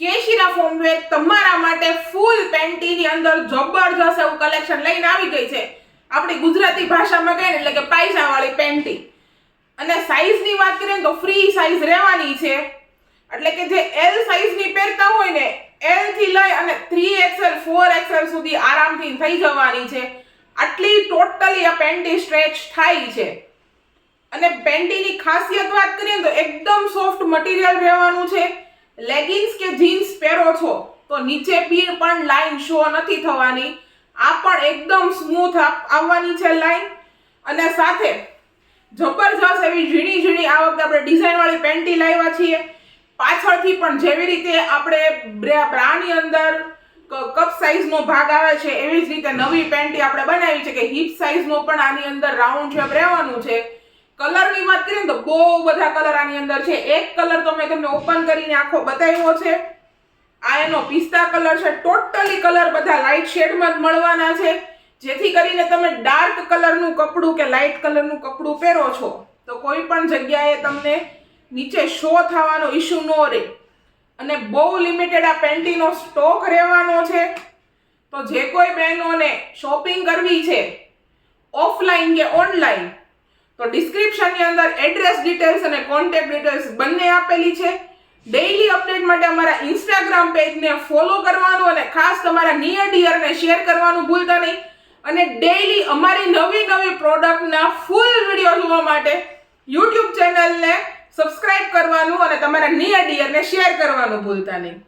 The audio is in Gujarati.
કેશીના ફોર્મવેર તમારા માટે ફૂલ પેન્ટીની અંદર જબરજસ્ત એવું કલેક્શન લઈને આવી ગઈ છે. આપણી ગુજરાતી ભાષામાં કહીએ એટલે કે પાયજાવાળી પેન્ટી અને સાઈઝની વાત કરીએ તો ફ્રી સાઈઝ રહેવાની છે. એટલે કે જે એલ સાઈઝની પહેરતા હોય ને એલ લઈ અને થ્રી એક્સેલ ફોર એક્સેલ સુધી આરામથી થઈ જવાની છે. આટલી ટોટલી આ પેન્ટી સ્ટ્રેચ થાય છે. અને પેન્ટીની ખાસિયત વાત કરીએ તો એકદમ સોફ્ટ મટીરિયલ રહેવાનું છે. લેગિન્સ કે જીન્સ પહેરો છો, તો નીચે બી પણ લાઈન શો નથી થવાની. આ પણ એકદમ સ્મૂથ આવવાની છે લાઈન અને સાથે જબરજસ્ત એવી ઝીણી ઝીણી આ વખતે આપણે ડિઝાઇનવાળી પેન્ટી લાવ્યા છીએ. પાછળથી પણ જેવી રીતે આપણે બ્રાની અંદર કપ સાઇઝનો ભાગ આવે છે, એવી જ રીતે નવી પેન્ટી આપણે બનાવી છે કે હિપ સાઇઝનો પણ આની અંદર રાઉન્ડ શેપ રહેવાનું છે. કલરની વાત કરીએ ને તો બહુ બધા કલર આની અંદર છે. એક કલર તો મેં તમને ઓપન કરીને આખો બતાવ્યો છે. આ એનો પિસ્તા કલર છે. ટોટલી કલર બધા લાઇટ શેડમાં જ મળવાના છે. જેથી કરીને તમે ડાર્ક કલરનું કપડું કે લાઇટ કલરનું કપડું પહેરો છો, તો કોઈ પણ જગ્યાએ તમને નીચે શો થવાનો ઇશ્યુ ન રહે. અને બહુ લિમિટેડ આ પેન્ટીનો સ્ટોક રહેવાનો છે. તો જે કોઈ બહેનોને શોપિંગ કરવી છે ઓફલાઈન કે ઓનલાઈન તો ડિસ્ક્રિપ્શનની અંદર એડ્રેસ ડિટેલ્સ અને કોન્ટેક્ટ ડિટેલ્સ બંને આપેલી છે. ડેઈલી અપડેટ માટે અમારા ઇન્સ્ટાગ્રામ પેજને ફોલો કરવાનું અને ખાસ તમારા નિયર ડિયરને શેર કરવાનું ભૂલતા નહીં. અને ડેઈલી અમારી નવી નવી પ્રોડક્ટના ફૂલ વીડિયો જોવા માટે યુટ્યુબ ચેનલને સબસ્ક્રાઇબ કરવાનું અને તમારા નિયર ડિયરને શેર કરવાનું ભૂલતા નહીં.